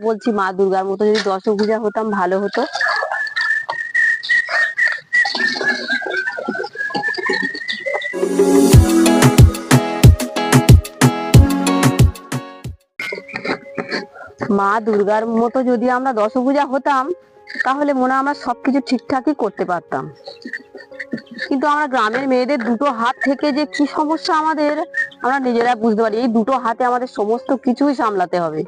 বলছি মা দুর্গার মতো যদি দশভূজা হতাম, ভালো হতো। মা দুর্গার মতো যদি আমরা দশভূজা হতাম তাহলে মনে আমরা সবকিছু ঠিকঠাকই করতে পারতাম। কিন্তু আমরা গ্রামের মেয়েদের দুটো হাত থেকে যে কি সমস্যা আমাদের, আমরা নিজেরা বুঝতে পারি। এই দুটো হাতে আমাদের সমস্ত কিছুই সামলাতে হবে।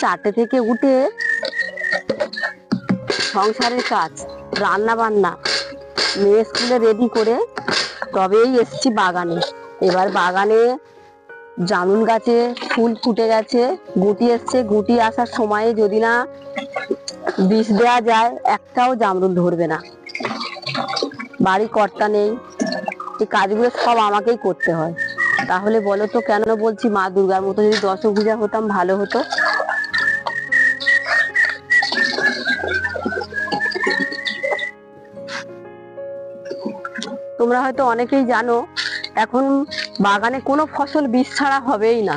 চারটে থেকে উঠে সংসারের কাজ রান্না বান্না মেয়ে স্কুলে রেডি করে তবেই এসছি বাগানে। এবার বাগানে জামুন গাছে ফুল ফুটে গেছে, গুটি এসছে। গুটি আসার সময়ে যদি না বিষ দেওয়া যায়, একটাও জামরুল ধরবে না। বাড়ি কর্তা নেই, এই কাজগুলো সব আমাকেই করতে হয়। তাহলে বলো তো, কেন বলছি মা দুর্গার মতো যদি দশভূজা হতাম, ভালো হতো? তোমরা হয়তো অনেকেই জানো, এখন বাগানে কোনো ফসল বিষ ছাড়া হবেই না।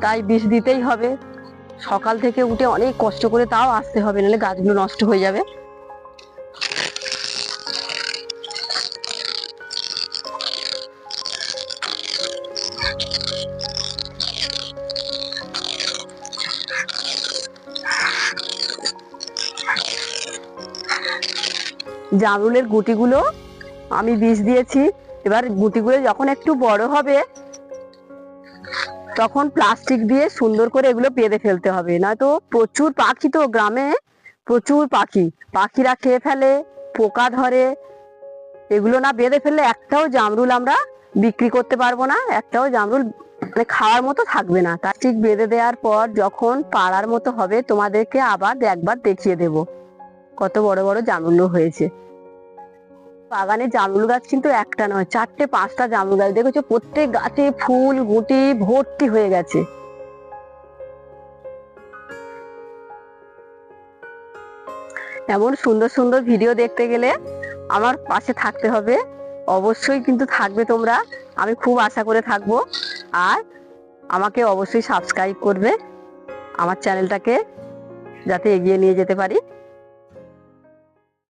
তাই বিষ দিতেই হবে। সকাল থেকে উঠে অনেক কষ্ট করে তাও আসতে হবে, নাহলে গাছগুলো নষ্ট হয়ে যাবে। জামরুলের গুটিগুলো আমি বীজ দিয়েছি। এবার গুটিগুলো যখন একটু বড় হবে তখন প্লাস্টিক দিয়ে সুন্দর করে এগুলো বেঁধে ফেলতে হবে। নয়তো প্রচুর পাখি তো গ্রামে, প্রচুর পাখি। পাখিরা খেয়ে ফেলে, পোকা ধরে। এগুলো না বেঁধে ফেললে একটাও জামরুল আমরা বিক্রি করতে পারব না, একটাও জামরুল মানে খাওয়ার মতো থাকবে না। তার ঠিক বেঁধে দেওয়ার পর যখন পাড়ার মতো হবে, তোমাদেরকে আবার একবার দেখিয়ে দেব। কত বড় বড় জামরুল হয়েছে। বাগানে জামরুল গাছ কিন্তু একটা নয়, চারটে, পাঁচটা জামরুল গাছ। দেখেছ, প্রত্যেক গাছে ফুল, গুটি ভর্তি হয়ে গেছে। এমন সুন্দর সুন্দর ভিডিও দেখতে গেলে আমার পাশে থাকতে হবে। অবশ্যই কিন্তু থাকবে তোমরা। আমি খুব আশা করে থাকব। আর আমাকে অবশ্যই সাবস্ক্রাইব করবে। আমার চ্যানেলটাকে যাতে এগিয়ে নিয়ে যেতে পারি।